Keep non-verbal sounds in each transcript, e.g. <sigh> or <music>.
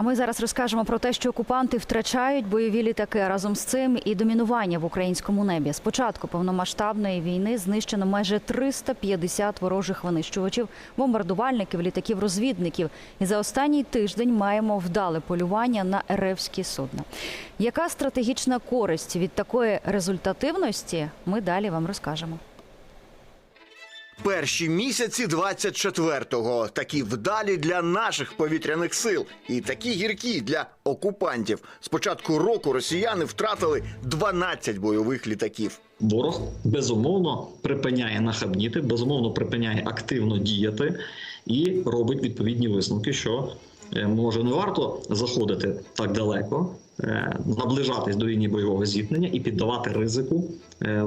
А ми зараз розкажемо про те, що окупанти втрачають бойові літаки разом з цим і домінування в українському небі. З початку повномасштабної війни знищено майже 350 ворожих винищувачів, бомбардувальників, літаків, розвідників. І за останній тиждень маємо вдале полювання на РФські судна. Яка стратегічна користь від такої результативності? Ми далі вам розкажемо. Перші місяці 24-го такі вдалі для наших повітряних сил і такі гіркі для окупантів. З початку року росіяни втратили 12 бойових літаків. Ворог безумовно припиняє нахабніти, безумовно припиняє активно діяти і робить відповідні висновки, що е, може не варто заходити так далеко, наближатись до лінії бойового зіткнення і піддавати ризику е,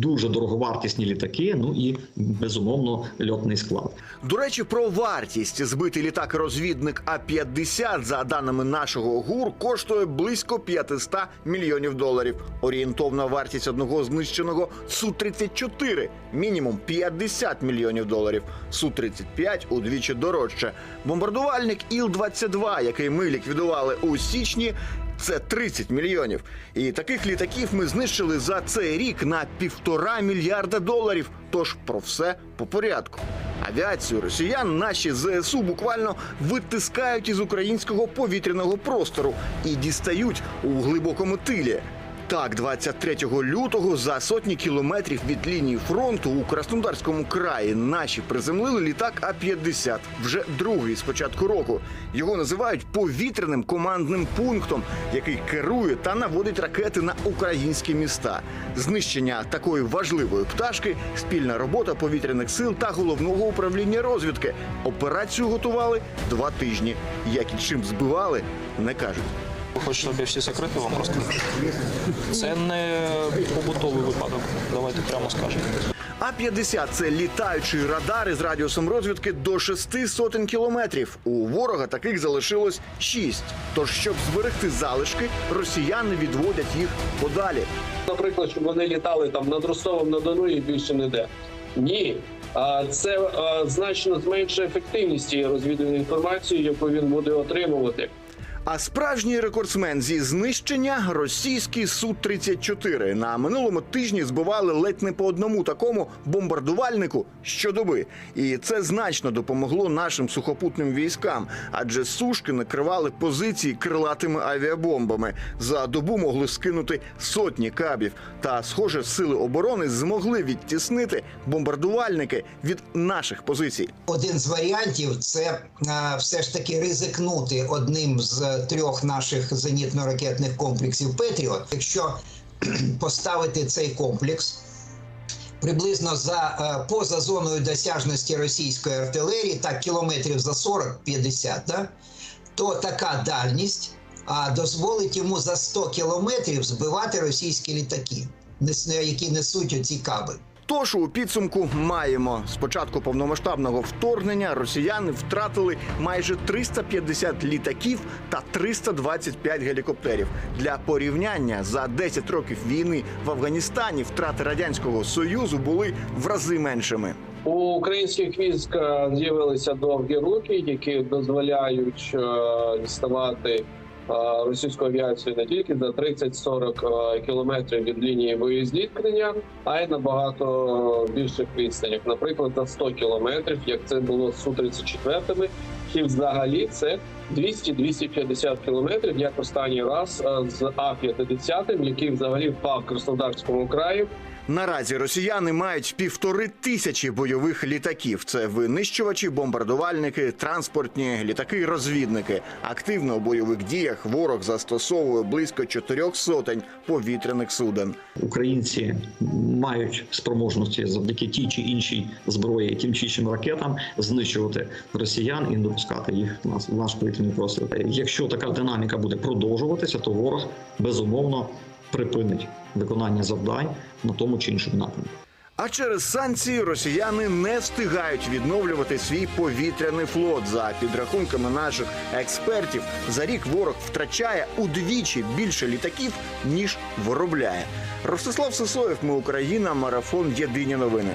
дуже дороговартісні літаки. Ну і безумовно льотний склад. До речі, про вартість збитий літак-розвідник А-50, за даними нашого ГУР, коштує близько 500 мільйонів доларів. Орієнтовна вартість одного знищеного Су-34 – мінімум 50 мільйонів доларів. Су-35 – удвічі дорожче. Бомбардувальник Іл-22, який ми ліквідували у січні, це 30 мільйонів. І таких літаків ми знищили за цей рік на півтора мільярда доларів. Тож про все по порядку. Авіацію росіян наші ЗСУ буквально витискають із українського повітряного простору і дістають у глибокому тилі. Так, 23 лютого за сотні кілометрів від лінії фронту у Краснодарському краї наші приземлили літак А-50, вже другий з початку року. Його називають повітряним командним пунктом, який керує та наводить ракети на українські міста. Знищення такої важливої пташки спільна робота повітряних сил та головного управління розвідки. Операцію готували два тижні. Як і чим збивали, не кажуть. Ви хочете, щоб я всі секрети вам розкажу? Це не побутовий випадок. Давайте прямо скажемо. А-50 – це літаючий радар із радіусом розвідки до шести сотень кілометрів. У ворога таких залишилось шість. Тож, щоб зберегти залишки, росіяни відводять їх подалі. наприклад, щоб вони літали там над Ростовом на Дону і більше ніде. Ні. А це значно зменшує ефективність цієї розвідувальної інформації, яку він буде отримувати. А справжній рекордсмен зі знищення російський Су-34. На минулому тижні збивали ледь не по одному такому бомбардувальнику щодоби. І це значно допомогло нашим сухопутним військам, адже сушки накривали позиції крилатими авіабомбами. За добу могли скинути сотні кабів. Та, схоже, сили оборони змогли відтіснити бомбардувальники від наших позицій. Один з варіантів це все ж таки ризикнути одним з трьох наших зенітно-ракетних комплексів Петріот. Якщо <clears throat> поставити цей комплекс приблизно за е, поза зоною досяжності російської артилерії, так кілометрів за 40-50, да, то така дальність а, дозволить йому за 100 кілометрів збивати російські літаки, які несуть оці каби. Тож у підсумку маємо з початку повномасштабного вторгнення росіяни втратили майже 350 літаків та 325 гелікоптерів. Для порівняння за 10 років війни в Афганістані втрати радянського союзу були в рази меншими. У українських військ е, з'явилися довгі руки, які дозволяють е, діставати Е, російську авіацію не тільки за 30-40 е, кілометрів від лінії боєзіткнення, а й на багато більших відстанях, наприклад, за 100 кілометрів, як це було з Су-34, і взагалі це 200-250 кілометрів, як останній раз е, з А 50 який взагалі впав в Краснодарському краю. Наразі росіяни мають півтори тисячі бойових літаків. Це винищувачі, бомбардувальники, транспортні літаки, розвідники. Активно у бойових діях ворог застосовує близько чотирьох сотень повітряних суден. Українці мають спроможності завдяки тій чи іншій зброї, тим чи іншим ракетам знищувати росіян і не їх в наш повітряний простір. Якщо така динаміка буде продовжуватися, то ворог безумовно припинить виконання завдань на тому чи іншому напрямку. А через санкції росіяни не встигають відновлювати свій повітряний флот. За підрахунками наших експертів, за рік ворог втрачає удвічі більше літаків ніж виробляє. Ростислав Сисоєв, ми Україна, марафон Єдині новини.